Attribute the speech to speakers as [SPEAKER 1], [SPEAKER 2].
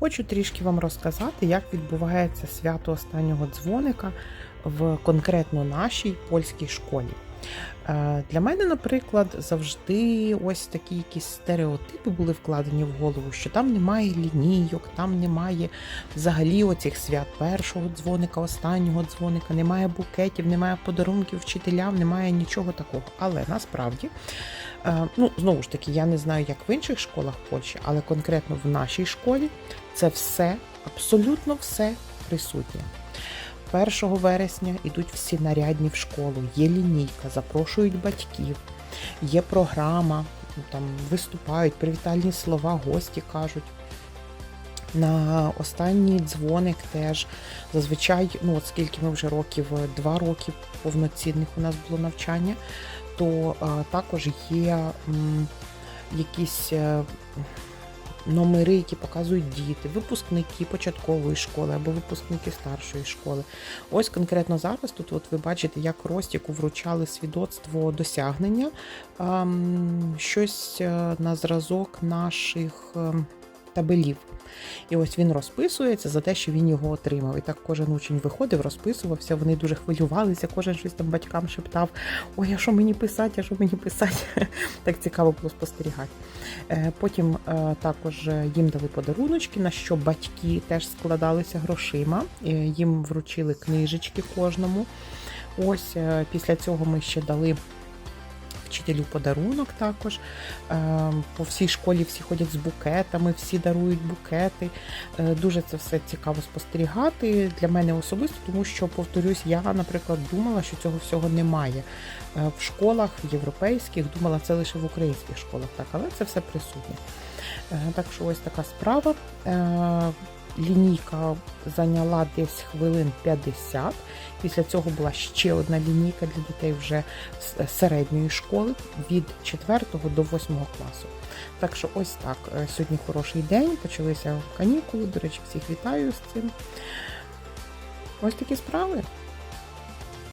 [SPEAKER 1] Хочу трішки вам розказати, як відбувається свято останнього дзвоника в конкретно нашій польській школі. Е, Для мене, наприклад, завжди ось такі якісь стереотипи були вкладені в голову, що там немає лінійок, там немає взагалі оцих свят першого дзвоника, останнього дзвоника, немає букетів, немає подарунків вчителям, немає нічого такого. Але насправді, е, ну знову ж таки, я не знаю, як в інших школах Польщі, але конкретно в нашій школі це все, абсолютно все присутнє. 1 вересня йдуть всі нарядні в школу, є лінійка, запрошують батьків, є програма, там виступають привітальні слова, гості кажуть. На останній дзвоник теж. Зазвичай, ну от скільки ми вже років, е, два роки повноцінних у нас було навчання, то е, також є м, якісь е, номери, які показують діти, випускники початкової школи або випускники старшої школи. Ось конкретно зараз тут от ви бачите, як Ростіку вручали свідоцтво досягнення, щось е, на зразок наших ем, табелів. І ось він розписується за те, що він його отримав. І так кожен учень виходив, розписувався. Вони дуже хвилювалися, кожен щось там батькам шептав: Ой, а що мені писати, а що мені писати? Так цікаво було спостерігати. Е, Потім е, також їм дали подаруночки, на що батьки теж складалися грошима. Е, Їм вручили книжечки кожному. Ось е, після цього ми ще дали. Вчителю подарунок також. Е, По всій школі всі ходять з букетами, всі дарують букети. Е, Дуже це все цікаво спостерігати для мене особисто, тому що, повторюсь, я, наприклад, думала, що цього всього немає. Е, В школах європейських думала, це лише в українських школах, так, але це все присутнє. Е, Так що ось така справа. Лінійка зайняла десь хвилин 50. Після цього була ще одна лінійка для дітей вже з середньої школи від 4 до 8 класу. Так що ось так. Е, Сьогодні хороший день, почалися канікули. До речі, всіх вітаю з цим. Ось такі справи.